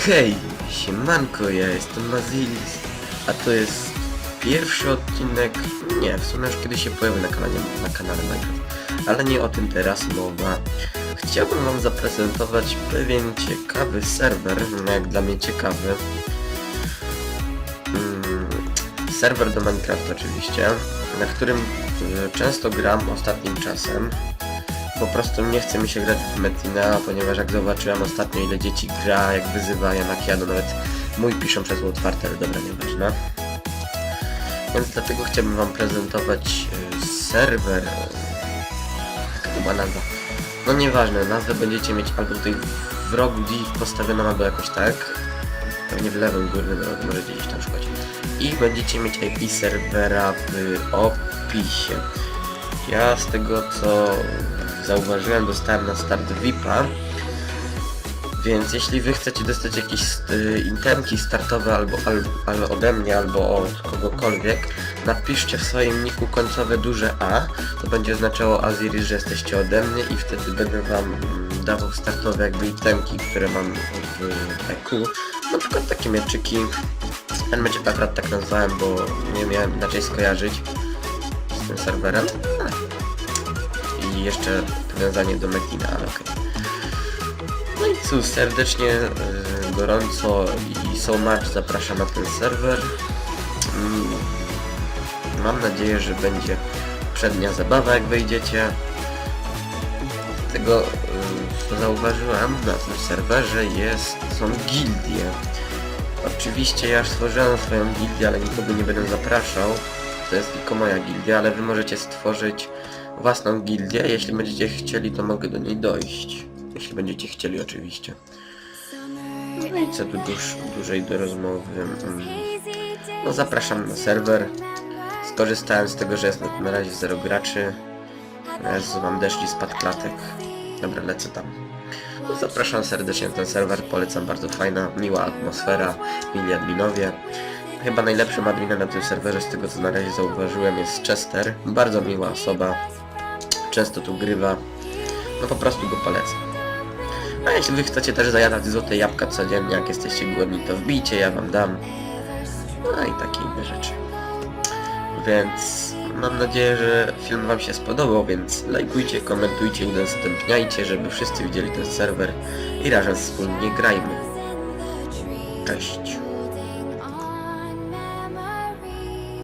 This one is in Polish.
Hej, siemanko, ja jestem Mazilis, a to jest pierwszy odcinek, nie, w sumie już kiedyś się pojawi na kanale, na kanale Minecraft, ale nie o tym teraz mowa. Chciałbym wam zaprezentować pewien ciekawy serwer, no jak dla mnie ciekawy. Mm, serwer do Minecraft oczywiście, na którym y, często gram ostatnim czasem. Po prostu nie chce mi się grać w Metina, ponieważ jak zobaczyłem ostatnio ile dzieci gra, jak wyzywa Janakiano, nawet mój piszą przez otwarte, ale dobra, nieważne. Więc dlatego chciałbym wam prezentować y, serwer. Była nazwa? No nieważne, nazwę będziecie mieć albo tutaj w rogu gdzieś postawioną, albo jakoś tak. Pewnie w lewym górnym rogu możecie gdzieś tam szukać. I będziecie mieć IP serwera w opisie. Ja z tego co zauważyłem dostałem na start VIPa więc jeśli wy chcecie dostać jakieś y, intemki startowe albo, albo, albo ode mnie, albo od kogokolwiek, napiszcie w swoim niku końcowe duże A, to będzie oznaczało Aziris, że jesteście ode mnie i wtedy będę wam dawał startowe jakby itemki, które mam w EQ. Na przykład takie mieczyki. Ten meczek akurat tak nazwałem, bo nie miałem inaczej skojarzyć z tym serwerem. Jeszcze powiązanie do Metina, ale okej. No i cóż, serdecznie, y, gorąco i so much zapraszam na ten serwer. Mm, Mam nadzieję, że będzie przednia zabawa jak wejdziecie. Tego, y, co zauważyłem na tym serwerze jest, są gildie. Oczywiście ja już stworzyłem swoją gildię, ale nikogo nie będę zapraszał. To jest tylko moja gildia, ale wy możecie stworzyć własną gildię. Jeśli będziecie chcieli, to mogę do niej dojść. Jeśli będziecie chcieli oczywiście. No i co tu duż, dłużej do rozmowy. Mm. No zapraszam na serwer. Skorzystałem z tego, że jest na, razie zero graczy. Jezu, mam deszcz i spadł klatek. Dobra, lecę tam. No, zapraszam serdecznie na ten serwer, polecam, bardzo fajna, miła atmosfera, mili adminowie. Chyba najlepszym adminem na tym serwerze, z tego co na razie zauważyłem, jest Chester. Bardzo miła osoba, często tu grywa. No po prostu go polecam. A jeśli wy chcecie też zajadać złote jabłka codziennie, jak jesteście głodni, to wbijcie, ja wam dam. No i takie inne rzeczy. Więc mam nadzieję, że film wam się spodobał, więc lajkujcie, komentujcie, udostępniajcie, żeby wszyscy widzieli ten serwer i razem wspólnie grajmy. Cześć.